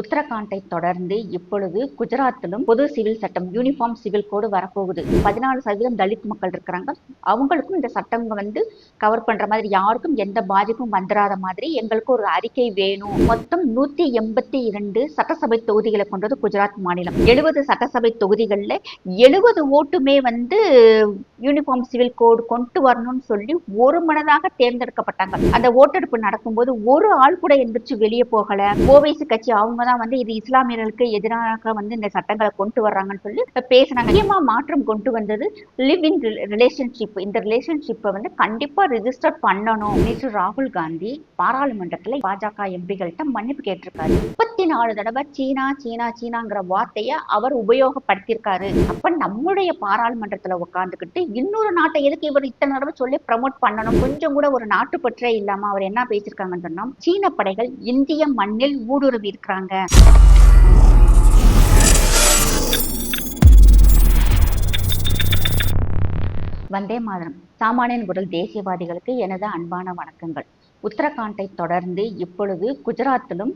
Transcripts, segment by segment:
உத்தரகாண்டை தொடர்ந்து இப்பொழுது குஜராத்திலும் பொது சிவில் சட்டம் யூனிஃபார்ம் சிவில் கோடு வரப்போகுது. பதினாலு சதவீதம் தலித் மக்கள் இருக்கிறாங்க. அவங்களுக்கும் இந்த சட்டம் வந்து கவர் பண்ற மாதிரி யாருக்கும் எந்த பாதிப்பும் வந்துடாத மாதிரி எங்களுக்கு ஒரு அறிக்கை வேணும். மொத்தம் நூத்தி எண்பத்தி இரண்டு சட்டசபை தொகுதிகளை கொண்டது குஜராத் மாநிலம். எழுபது சட்டசபை தொகுதிகளில் எழுபது ஓட்டுமே வந்து யூனிஃபார்ம் சிவில் கோடு கொண்டு வரணும்னு சொல்லி ஒரு மனதாக தேர்ந்தெடுக்கப்பட்டாங்க. அந்த ஓட்டெடுப்பு நடக்கும்போது ஒரு ஆள் கூட எந்திரிச்சு வெளியே போகல. ஓவைசி கட்சி அவங்க தான் வந்து இது இஸ்லாமியர்களுக்கு எதிராக வந்து இந்த சட்டங்களை கொண்டு வர்றாங்கன்னு சொல்லி பேசினாங்க முக்கியமா மாற்றம் கொண்டு வந்தது. லிவ் இன் ரிலேஷன்ஷிப் இந்த ரிலேஷன்ஷிப்பை வந்து கண்டிப்பா ரிஜிஸ்டர் பண்ணணும். நேற்று ராகுல் காந்தி பாராளுமன்றத்துல பாஜக எம்பிகள்கிட்ட மன்னிப்பு கேட்டிருக்காரு. முப்பத்தி நாலு தடவை சீனா சீனா சீனாங்கிற வார்த்தையை அவர் உபயோகப்படுத்தியிருக்காரு. அப்ப நம்முடைய பாராளுமன்றத்துல உட்காந்துக்கிட்டு இன்னொரு நாட்டை எதுக்கு இவர் இத்தனை தடவை சொல்லி ப்ரமோட் பண்ணணும்? கொஞ்சம் கூட ஒரு நாட்டுப்பற்றே இல்லாம அவர் என்ன பேசியிருக்காங்கன்னு சொன்னா சீன படைகள் இந்திய மண்ணில் ஊடுருவி இருக்கிறாங்க வந்தே மாதரம். சாமானியன் குரல் தேசியவாதிகளுக்கு எனது அன்பான வணக்கங்கள். உத்தரகாண்டை தொடர்ந்து இப்பொழுது குஜராத்திலும்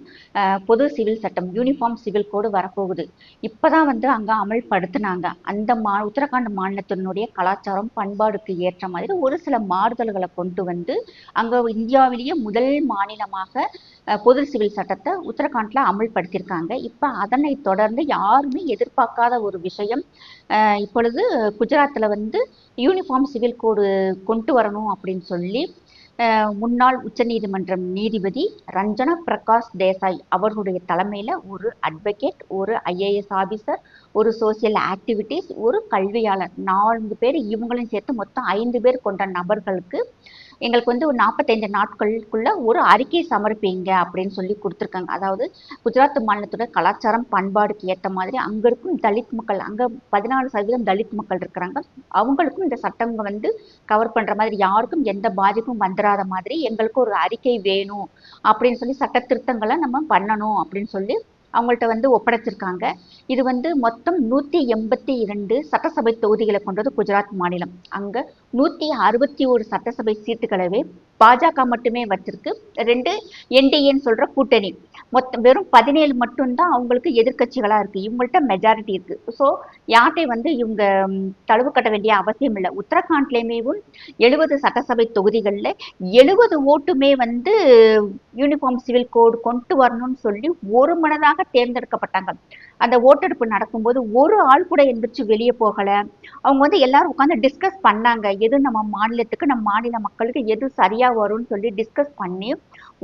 பொது சிவில் சட்டம் யூனிஃபார்ம் சிவில் கோடு வரப்போகுது. இப்போதான் வந்து அங்கே அமல்படுத்தினாங்க. அந்த மா உத்தரகாண்ட் மாநிலத்தினுடைய கலாச்சாரம் பண்பாடுக்கு ஏற்ற மாதிரி ஒரு சில மாறுதல்களை கொண்டு வந்து அங்கே இந்தியாவிலேயே முதல் மாநிலமாக பொது சிவில் சட்டத்தை உத்தரகாண்ட்ல அமல்படுத்தியிருக்காங்க. இப்போ அதனை தொடர்ந்து யாருமே எதிர்பார்க்காத ஒரு விஷயம் இப்பொழுது குஜராத்தில் வந்து யூனிஃபார்ம் சிவில் கோடு கொண்டு வரணும் அப்படின்னு சொல்லி முன்னாள் உச்சநீதிமன்றம் நீதிபதி ரஞ்சனா பிரகாஷ் தேசாய் அவர்களுடைய தலைமையில ஒரு அட்வொகேட் ஒரு ஐஏஎஸ் ஆபீசர் ஒரு சோசியல் ஆக்டிவிட்டீஸ் ஒரு கல்வியாளர். நான்கு பேர் இவங்களையும் சேர்த்து மொத்தம் ஐந்து பேர் கொண்ட நபர்களுக்கு எங்களுக்கு வந்து ஒரு நாற்பத்தைந்து நாட்களுக்குள்ள ஒரு அறிக்கை சமர்ப்பிங்க அப்படின்னு சொல்லி கொடுத்துருக்காங்க. அதாவது குஜராத் மாநிலத்தோட கலாச்சாரம் பண்பாடுக்கு ஏற்ற மாதிரி அங்கே இருக்கும் தலித் மக்கள் அங்கே பதினாலு சதவீதம் தலித் மக்கள் இருக்கிறாங்க. அவங்களுக்கும் இந்த சட்டம் வந்து கவர் பண்ணுற மாதிரி யாருக்கும் எந்த பாதிப்பும் வந்துடாத மாதிரி எங்களுக்கு ஒரு அறிக்கை வேணும் அப்படின்னு சொல்லி சட்ட திருத்தங்களை நம்ம பண்ணணும் அப்படின்னு சொல்லி அவங்கள்ட்ட வந்து ஒப்படைச்சிருக்காங்க. இது வந்து மொத்தம் நூற்றி எண்பத்தி இரண்டு சட்டசபை தொகுதிகளை கொண்டது குஜராத் மாநிலம். அங்கே நூற்றி அறுபத்தி ஒரு சட்டசபை சீட்டுகளவே பாஜக மட்டுமே வச்சிருக்கு. ரெண்டு என்டிஏன்னு சொல்கிற கூட்டணி. மொத்தம் வெறும் பதினேழு மட்டும்தான் அவங்களுக்கு எதிர்கட்சிகளாக இருக்குது இவங்கள்ட்ட மெஜாரிட்டி இருக்குது ஸோ யார்கிட்டையும் வந்து இவங்க தழுவு கட்ட வேண்டிய அவசியம் இல்லை. உத்தரகாண்ட்லேயுமேவும் எழுபது சட்டசபை தொகுதிகளில் எழுபது ஓட்டுமே வந்து யூனிஃபார்ம் சிவில் கோடு கொண்டு வரணும்னு சொல்லி ஒரு மனதாக தேர்ந்தெடுக்கப்பட்டாங்க. அந்த ஓட்டெடுப்பு நடக்கும்போது ஒரு ஆள் கூட எந்திரிச்சு வெளியே போகல. அவங்க வந்து எல்லாரும் உட்காந்து டிஸ்கஸ் பண்ணாங்க. எது நம்ம மாநிலத்துக்கு நம்ம மாநில மக்களுக்கு எது சரியா வரும்னு சொல்லி டிஸ்கஸ் பண்ணி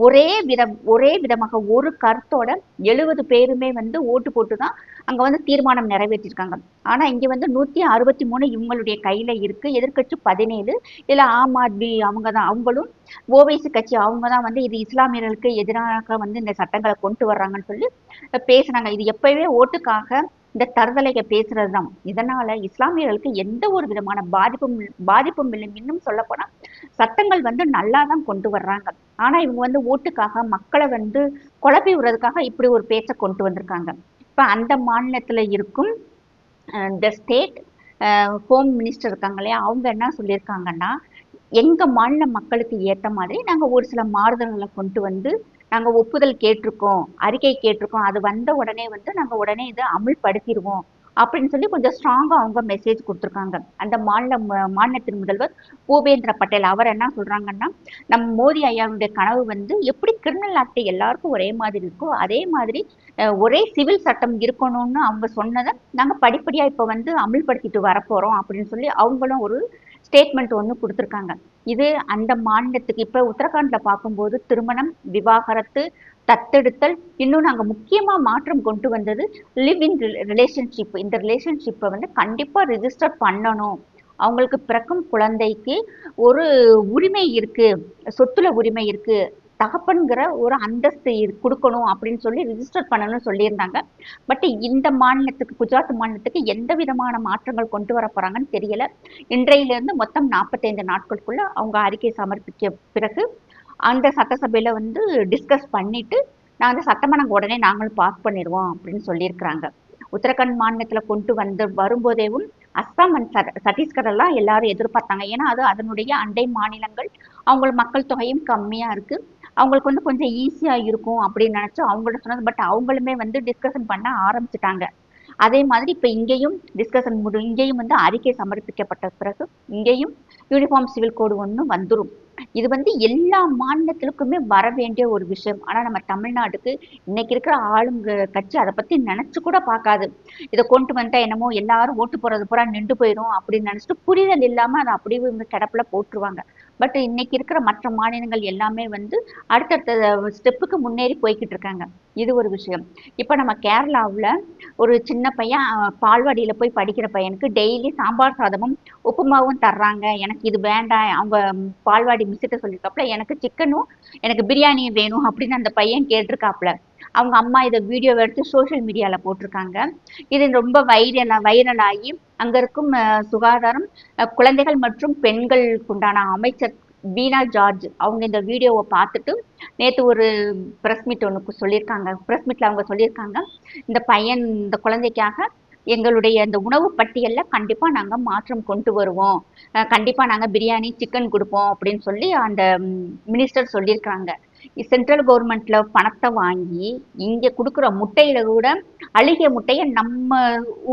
ஒரே விதம் ஒரே விதமாக ஒரு கருத்தோட எழுபது பேருமே வந்து ஓட்டு போட்டு தான் அங்க வந்து தீர்மானம் நிறைவேற்றிருக்காங்க. ஆனா இங்க வந்து நூத்தி அறுபத்தி மூணு இவங்களுடைய கையில இருக்கு. எதிர்க்கட்சி பதினேழு. இதுல ஆம் ஆத்மி அவங்க தான் அவங்களும் ஓவைசி கட்சி அவங்க தான் வந்து இது இஸ்லாமியர்களுக்கு எதிராக வந்து இந்த சட்டங்களை கொண்டு வர்றாங்கன்னு சொல்லி பேசுனாங்க. இது எப்பவே ஓட்டுக்காக இந்த தருதலைக பேசுறது தான் இதனால இஸ்லாமியர்களுக்கு எந்த ஒரு விதமான பாதிப்பும் பாதிப்பும் இல்லை. இன்னும் சொல்ல போனா சட்டங்கள் வந்து நல்லா தான் கொண்டு வர்றாங்க. ஆனா இவங்க வந்து ஓட்டுக்காக மக்களை வந்து குழப்பி விடுறதுக்காக இப்படி ஒரு பேச்சை கொண்டு வந்திருக்காங்க. இப்ப அந்த மாநிலத்துல இருக்கும் த ஸ்டேட் ஹோம் மினிஸ்டர் இருக்காங்க இல்லையா? அவங்க என்ன சொல்லியிருக்காங்கன்னா எங்க மாநில மக்களுக்கு ஏத்த மாதிரி நாங்க ஒரு சில மாறுதல்களை கொண்டு வந்து நாங்கள் ஒப்புதல் கேட்டிருக்கோம் அறிக்கை கேட்டிருக்கோம். அது வந்த உடனே வந்து நாங்கள் உடனே இதை அமுல்படுத்திடுவோம் அப்படின்னு சொல்லி கொஞ்சம் ஸ்ட்ராங்காக அவங்க மெசேஜ் கொடுத்துருக்காங்க. அந்த மாநில ம- மாநிலத்தின் முதல்வர் பூபேந்திர பட்டேல் அவர் என்ன சொல்கிறாங்கன்னா நம் மோடி ஐயாவுடைய கனவு வந்து எப்படி கிரிமினல் ஆக்ட் எல்லாருக்கும் ஒரே மாதிரி இருக்கோ அதே மாதிரி ஒரே சிவில் சட்டம் இருக்கணும்னு அவங்க சொன்னதை நாங்கள் படிப்படியாக இப்போ வந்து அமல்படுத்திட்டு வரப்போகிறோம் அப்படின்னு சொல்லி அவங்களும் ஒரு ஸ்டேட்மெண்ட் ஒன்று கொடுத்துருக்காங்க. இது அந்த மாநிலத்துக்கு இப்போ உத்தரகாண்டில் பார்க்கும்போது திருமணம் விவாகரத்து தத்தெடுத்தல் இன்னும் நாங்கள் முக்கியமாக மாற்றம் கொண்டு வந்தது லிவ் இன் ரிலேஷன்ஷிப் இந்த ரிலேஷன்ஷிப்பை வந்து கண்டிப்பாக ரிஜிஸ்டர் பண்ணணும். அவங்களுக்கு பிறக்கும் குழந்தைக்கு ஒரு உரிமை இருக்குது சொத்துல உரிமை இருக்குது தகப்பன்கிற ஒரு அந்தஸ்து கொடுக்கணும் அப்படின்னு சொல்லி ரிஜிஸ்டர் பண்ணணும்னு சொல்லியிருந்தாங்க. பட் இந்த மாநிலத்துக்கு குஜராத் மாநிலத்துக்கு எந்த விதமான மாற்றங்கள் கொண்டு வர போறாங்கன்னு தெரியல. இன்றையிலிருந்து மொத்தம் நாற்பத்தைந்து நாட்களுக்குள்ள அவங்க அறிக்கை சமர்ப்பிக்க பிறகு அந்த சட்டசபையில வந்து டிஸ்கஸ் பண்ணிட்டு நான் அந்த சட்டமா உடனே நாங்களும் பாஸ் பண்ணிடுவோம் அப்படின்னு சொல்லியிருக்கிறாங்க. உத்தரகாண்ட் மாநிலத்தில் கொண்டு வந்து வரும்போதேவும் அஸ்ஸாம் அண்ட் ச- சத்தீஸ்கர் எல்லாம் எல்லாரும் எதிர்பார்த்தாங்க. ஏன்னா அது அதனுடைய அண்டை மாநிலங்கள். அவங்க மக்கள் தொகையும் கம்மியாக இருக்குது அவங்களுக்கு வந்து கொஞ்சம் ஈஸியா இருக்கும் அப்படின்னு நினைச்சு அவங்கள்ட்ட சொன்னது. பட் அவங்களுமே வந்து டிஸ்கஷன் பண்ண ஆரம்பிச்சுட்டாங்க. அதே மாதிரி இப்ப இங்கேயும் டிஸ்கஷன் முடி இங்கேயும் வந்து அறிக்கை சமர்ப்பிக்கப்பட்ட பிறகு இங்கேயும் யூனிஃபார்ம் சிவில் கோடு ஒன்று வந்துரும். இது வந்து எல்லா மாநிலத்திலுக்குமே வர வேண்டிய ஒரு விஷயம். ஆனா நம்ம தமிழ்நாட்டுக்கு இன்னைக்கு இருக்கிற ஆளுங்க கட்சி அதை பத்தி நினைச்சு கூட பார்க்காது. இதை கொண்டு வந்தா என்னமோ எல்லாரும் ஓட்டு போறது பூரா நின்று போயிடும் அப்படின்னு நினைச்சிட்டு புரிதல் இல்லாம அதை அப்படியே இவங்க கிடப்புல போட்டுருவாங்க. பட் இன்னைக்கு இருக்கிற மற்ற மாநிலங்கள் எல்லாமே வந்து அடுத்தடுத்த ஸ்டெப்புக்கு முன்னேறி போய்கிட்டு இருக்காங்க. இது ஒரு விஷயம். இப்போ நம்ம கேரளாவில் ஒரு சின்ன பையன் பால்வாடியில் போய் படிக்கிற பையனுக்கு டெய்லி சாம்பார் சாதமும் உப்புமாவும் தர்றாங்க. எனக்கு இது வேண்டாம். அவங்க பால்வாடி மிஸ்ஸிட்ட சொல்லியிருக்காப்புல எனக்கு சிக்கனும் எனக்கு பிரியாணியும் வேணும் அப்படின்னு அந்த பையன் கேட்டிருக்காப்புல. அவங்க அம்மா இதை வீடியோ எடுத்து சோஷியல் மீடியாவில் போட்டிருக்காங்க. இது ரொம்ப வைரலாக வைரல் ஆகி அங்க இருக்கும் சுகாதாரம் குழந்தைகள் மற்றும் பெண்களுக்கு உண்டான அமைச்சர் வீணா ஜார்ஜ். அவங்க இந்த வீடியோவை பார்த்துட்டு நேற்று ஒரு ப்ரெஸ் மீட் ஒன்று சொல்லியிருக்காங்க. ப்ரெஸ் மீட்ல அவங்க சொல்லியிருக்காங்க இந்த பையன் இந்த குழந்தைக்காக எங்களுடைய இந்த உணவு பட்டியலில் கண்டிப்பாக நாங்கள் மாற்றம் கொண்டு வருவோம். கண்டிப்பாக நாங்கள் பிரியாணி சிக்கன் கொடுப்போம் அப்படின்னு சொல்லி அந்த மினிஸ்டர் சொல்லியிருக்காங்க சென்ட்ரல் கவர்மெண்ட்ல பணத்தை வாங்கி இங்கே கொடுக்குற முட்டையில கூட அழுகிய முட்டையை நம்ம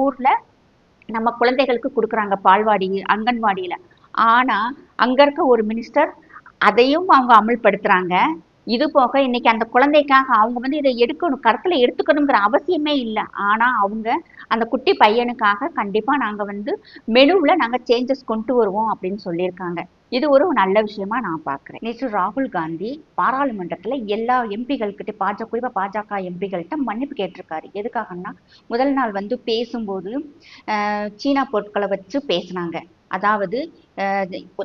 ஊரில் நம்ம குழந்தைகளுக்கு கொடுக்குறாங்க பால்வாடி அங்கன்வாடியில். ஆனால் அங்கே இருக்க ஒரு மினிஸ்டர் அதையும் அவங்க அமல்படுத்துறாங்க. இது போக இன்னைக்கு அந்த குழந்தைக்காக அவங்க வந்து இதை எடுக்கணும் கடத்தில் எடுத்துக்கணுங்கிற அவசியமே இல்லை. ஆனா அவங்க அந்த குட்டி பையனுக்காக கண்டிப்பா நாங்க வந்து மெனுவில் நாங்க சேஞ்சஸ் கொண்டு வருவோம் அப்படின்னு சொல்லியிருக்காங்க. இது ஒரு நல்ல விஷயமா நான் பார்க்குறேன் நேற்று ராகுல் காந்தி பாராளுமன்றத்தில் எல்லா எம்பிகள்கிட்ட பாஜக குறிப்பாக பாஜக எம்பிகள்கிட்ட மன்னிப்பு கேட்டிருக்காரு. எதுக்காகன்னா முதல் நாள் வந்து பேசும்போது சீனா பொருட்களை வச்சு பேசினாங்க. அதாவது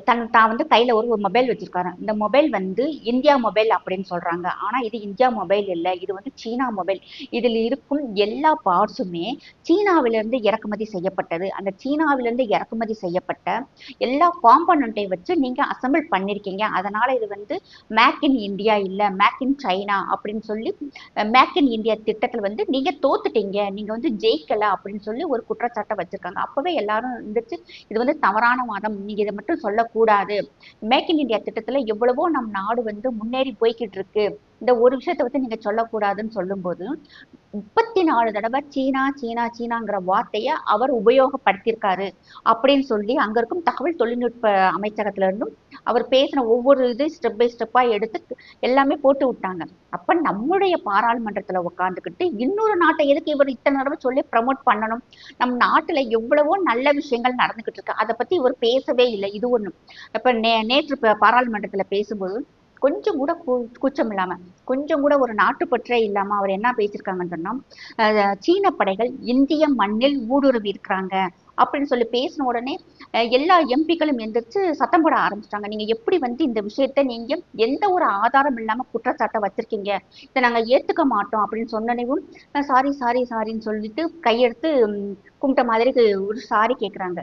தன் தான் வந்து கையில் ஒரு மொபைல் வச்சுருக்காரு. இந்த மொபைல் வந்து இந்தியா மொபைல் அப்படின்னு சொல்கிறாங்க ஆனால் இது இந்தியா மொபைல் இல்லை. இது வந்து சீனா மொபைல் இதில் இருக்கும் எல்லா பார்ட்ஸுமே சீனாவிலேருந்து இறக்குமதி செய்யப்பட்டது. அந்த சீனாவிலேருந்து இறக்குமதி செய்யப்பட்ட எல்லா காம்பனண்ட்டை வச்சு நீங்கள் அசம்பிள் பண்ணியிருக்கீங்க அதனால் இது வந்து மேக் இன் இந்தியா இல்லை. மேக் இன் சைனா அப்படின்னு சொல்லி மேக் இன் இந்தியா திட்டத்தில் வந்து நீங்கள் தோத்துட்டீங்க. நீங்கள் வந்து ஜெயிக்கல அப்படின்னு சொல்லி ஒரு குற்றச்சாட்டை வச்சுருக்காங்க. அப்போவே எல்லாரும் இருந்துச்சு. இது வந்து தவறான வாதம். நீங்கள் இதை மட்டும் சொல்லக்கூடாது. மேக் இன் இந்தியா திட்டத்தில் எவ்வளவோ நம் நாடு வந்து முன்னேறி போய்கிட்டு இருக்கு. இந்த ஒரு விஷயத்தை வந்து நீங்க சொல்லக்கூடாதுன்னு சொல்லும்போது முப்பத்தி நாலு தடவை சீனா சீனா சீனாங்கிற வார்த்தையை அவர் உபயோகப்படுத்தியிருக்காரு அப்படின்னு சொல்லி அங்க இருக்கும் தகவல் தொழில்நுட்ப அமைச்சகத்துல இருந்தும் அவர் பேசின ஒவ்வொரு இது ஸ்டெப் பை ஸ்டெப்பா எடுத்து எல்லாமே போட்டு விட்டாங்க. அப்ப நம்முடைய பாராளுமன்றத்துல உட்காந்துக்கிட்டு இன்னொரு நாட்டை எதுக்கு இவர் இத்தனை தடவை சொல்லி ப்ரமோட் பண்ணணும்? நம் நாட்டுல எவ்வளவோ நல்ல விஷயங்கள் நடந்துகிட்டு இருக்கு. அதை பத்தி இவர் பேசவே இல்லை. இது ஒண்ணு. இப்ப நே நேற்று பாராளுமன்றத்துல பேசும்போது கொஞ்சம் கூட கூ- கூச்சம் இல்லாம கொஞ்சம் கூட ஒரு நாட்டுப்பற்றே இல்லாம அவர் என்ன பேசியிருக்காங்கன்னு சொன்னா சீன படைகள் இந்திய மண்ணில் ஊடுருவி இருக்கிறாங்க அப்படின்னு சொல்லி பேசின உடனே எல்லா எம்பிக்களும் எந்திரிச்சு சத்தம் போட ஆரம்பிச்சிட்டாங்க. நீங்க எப்படி வந்து இந்த விஷயத்த நீங்க எந்த ஒரு ஆதாரம் இல்லாம குற்றச்சாட்டை வச்சிருக்கீங்க? இதை நாங்க ஏத்துக்க மாட்டோம் அப்படின்னு சொன்னனையும் சாரி சாரி சாரின்னு சொல்லிட்டு கையெடுத்து கும்பிட்ட மாதிரி ஒரு சாரி கேட்குறாங்க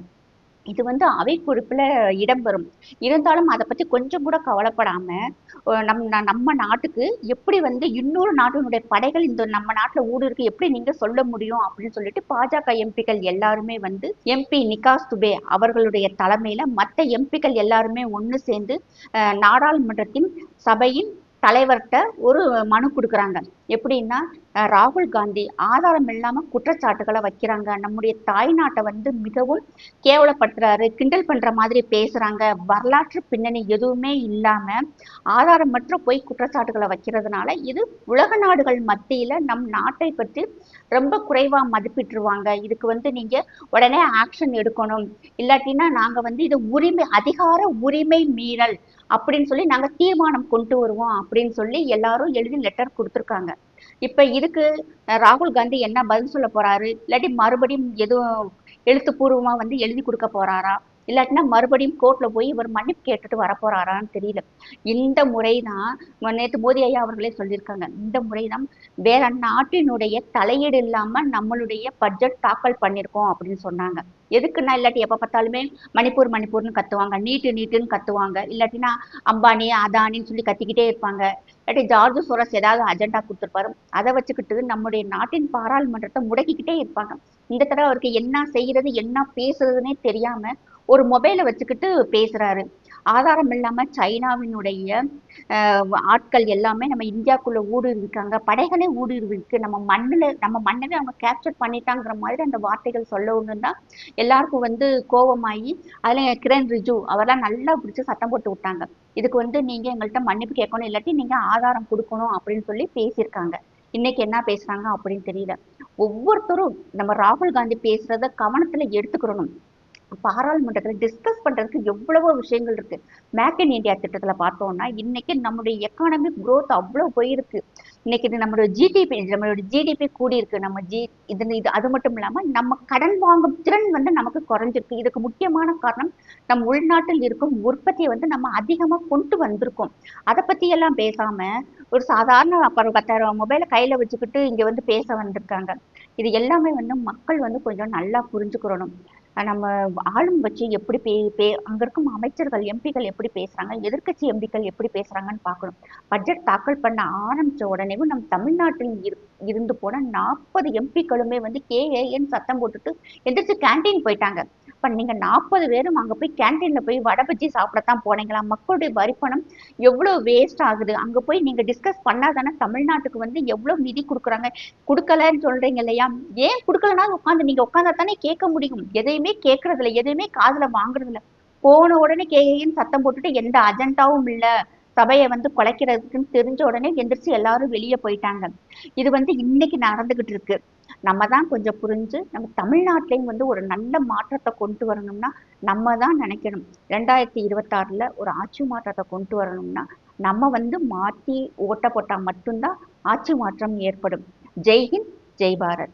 இது வந்து அவை குறிப்பில் இடம்பெறும் இருந்தாலும் அதை பத்தி கொஞ்சம் கூட கவலைப்படாம நம் நம்ம நாட்டுக்கு எப்படி வந்து இன்னொரு நாட்டினுடைய படைகள் இந்த நம்ம நாட்டில் ஊடுருக்கு எப்படி நீங்க சொல்ல முடியும் அப்படின்னு சொல்லிட்டு பாஜக எம்பிக்கள் எல்லாருமே வந்து எம்பி நிகாஸ் துபே அவர்களுடைய தலைமையில மற்ற எம்பிக்கள் எல்லாருமே ஒன்று சேர்ந்து அஹ் நாடாளுமன்றத்தின் சபையின் தலைவர்கிட்ட ஒரு மனு கொடுக்குறாங்க. எப்படின்னா ராகுல் காந்தி ஆதாரம் இல்லாமல் குற்றச்சாட்டுகளை வைக்கிறாங்க. நம்முடைய தாய்நாட்டை வந்து மிகவும் கேவலப்படுத்துறாரு கிண்டல் பண்ணுற மாதிரி பேசுகிறாங்க வரலாற்று பின்னணி எதுவுமே இல்லாமல் ஆதாரமற்ற போய் குற்றச்சாட்டுகளை வைக்கிறதுனால இது உலக நாடுகள் மத்தியில் நம் நாட்டை பற்றி ரொம்ப குறைவாக மதிப்பிட்டுருவாங்க. இதுக்கு வந்து நீங்கள் உடனே ஆக்ஷன் எடுக்கணும். இல்லாட்டினா நாங்கள் வந்து இது உரிமை அதிகார உரிமை மீறல் அப்படின்னு சொல்லி நாங்கள் தீர்மானம் கொண்டு வருவோம் அப்படின்னு சொல்லி எல்லாரும் எழுதி லெட்டர் கொடுத்துருக்காங்க. இப்ப இதுக்கு ராகுல் காந்தி என்ன பதில் சொல்ல போறாரு? இல்லாட்டி மறுபடியும் எதுவும் எழுத்துப்பூர்வமா வந்து எழுதி கொடுக்க போறாரா? இல்லாட்டினா மறுபடியும் கோர்ட்ல போய் இவர் மன்னிப்பு கேட்டுட்டு வர போறாரான்னு தெரியல. இந்த முறைதான் நேற்று மோதி ஐயா அவர்களே சொல்லியிருக்காங்க. இந்த முறைதான் வேற நாட்டினுடைய தலையீடு இல்லாம நம்மளுடைய பட்ஜெட் தாக்கல் பண்ணிருக்கோம் அப்படின்னு சொன்னாங்க. எதுக்குன்னா இல்லாட்டி எப்ப பார்த்தாலுமே மணிப்பூர் மணிப்பூர்னு கத்துவாங்க. நீட்டு நீட்டுன்னு கத்துவாங்க. இல்லாட்டினா அம்பானி அதானின்னு சொல்லி கத்திக்கிட்டே இருப்பாங்க. இல்லாட்டி ஜார்ஜ் சோரஸ் ஏதாவது அஜெண்டா கொடுத்துருப்பாரு. அதை வச்சுக்கிட்டு நம்முடைய நாட்டின் பாராளுமன்றத்தை முடக்கிக்கிட்டே இருப்பாங்க. இந்த தடவை அவருக்கு என்ன செய்யறது என்ன பேசுறதுன்னே தெரியாம ஒரு மொபைலை வச்சுக்கிட்டு பேசுகிறாரு ஆதாரம் இல்லாமல் சைனாவினுடைய ஆட்கள் எல்லாமே நம்ம இந்தியாக்குள்ள ஊடுருவிருக்காங்க படைகளே ஊடுருவிருக்கு. நம்ம மண்ணில் நம்ம மண்ணவே அவங்க கேப்சர் பண்ணிட்டாங்கிற மாதிரி அந்த வார்த்தைகள் சொல்லவும் தான் எல்லாருக்கும் வந்து கோபமாயி அதில் கிரண் ரிஜு அவரெல்லாம் நல்லா பிடிச்சி சத்தம் போட்டு விட்டாங்க. இதுக்கு வந்து நீங்கள் எங்கள்கிட்ட மன்னிப்பு கேட்கணும் இல்லாட்டி நீங்கள் ஆதாரம் கொடுக்கணும் அப்படின்னு சொல்லி பேசியிருக்காங்க. இன்னைக்கு என்ன பேசுறாங்க அப்படின்னு தெரியல. ஒவ்வொருத்தரும் நம்ம ராகுல் காந்தி பேசுறத கவனத்துல எடுத்துக்கிறணும் பாராளுமன்றத்துல டிஸ்கஸ் பண்றதுக்கு எவ்வளவோ விஷயங்கள் இருக்கு. மேக் இன் இந்தியா திட்டத்துல பார்த்தோம்னா இன்னைக்கு நம்முடைய எக்கானமிக் க்ரோத் அவ்வளவு போயிருக்கு. இன்னைக்கு இது நம்மளோட ஜிடிபி நம்மளோட ஜிடிபி கூடி இருக்கு நம்ம ஜி இது இது அது மட்டும் இல்லாம நம்ம கடன் வாங்கும் திறன் வந்து நமக்கு குறைஞ்சிருக்கு. இதுக்கு முக்கியமான காரணம் நம் உள்நாட்டில் இருக்கும் உற்பத்தியை வந்து நம்ம அதிகமா கொண்டு வந்திருக்கோம். அதை பத்தி எல்லாம் பேசாம ஒரு சாதாரண அப்புறம் பத்தாயிரம் மொபைலை கையில வச்சுக்கிட்டு இங்க வந்து பேச வந்திருக்காங்க. இது எல்லாமே வந்து மக்கள் வந்து கொஞ்சம் நல்லா புரிஞ்சுக்கிறணும் நம்ம ஆளும் வச்சு எப்படி பே பே அங்க இருக்கும் அமைச்சர்கள் எம்பிக்கள் எப்படி பேசுறாங்க எதிர்க்கட்சி எம்பிக்கள் எப்படி பேசுறாங்கன்னு பார்க்கணும். பட்ஜெட் தாக்கல் பண்ண ஆரம்பிச்ச உடனேவும் நம்ம தமிழ்நாட்டில் இரு- இருந்து போன நாற்பது எம்பிக்களுமே வந்து கேஏஎன் சத்தம் போட்டுட்டு எந்திரிச்சு கேண்டீன் போயிட்டாங்க. இப்ப நீங்க நாற்பது பேரும் அங்க போய் கேண்டீன்ல போய் வடை பஜ்ஜி சாப்பிடத்தான் போனீங்களா? மக்களுடைய வரிப்பணம் எவ்வளவு வேஸ்ட் ஆகுது? அங்க போய் நீங்க டிஸ்கஸ் பண்ணாதானே தமிழ்நாட்டுக்கு வந்து எவ்வளவு நிதி கொடுக்குறாங்க? கொடுக்கலன்னு சொல்றீங்க இல்லையா? ஏன் கொடுக்கலனா உட்காந்து நீங்க உட்காந்தா தானே கேட்க முடியும். எதையுமே கேட்கறதில்ல. எதையுமே காதுல வாங்குறதில்ல. போன உடனே கேஏன்னு சத்தம் போட்டுட்டு எந்த அஜெண்டாவும் இல்ல. சபையை வந்து குலைக்கிறதுக்குன்னு தெரிஞ்ச உடனே எந்திரிச்சு எல்லாரும் வெளியே போயிட்டாங்க. இது வந்து இன்னைக்கு நடந்துகிட்டு இருக்கு. நம்ம தான் கொஞ்சம் புரிஞ்சு நம்ம தமிழ்நாட்டிலையும் வந்து ஒரு நல்ல மாற்றத்தை கொண்டு வரணும்னா நம்ம தான் நினைக்கணும். ரெண்டாயிரத்தி இருபத்தாறுல ஒரு ஆட்சி மாற்றத்தை கொண்டு வரணும்னா நம்ம வந்து மாற்றி ஓட்ட போட்டால் மட்டும்தான் ஆட்சி மாற்றம் ஏற்படும். ஜெய்ஹிந்த் ஜெய் பாரத்.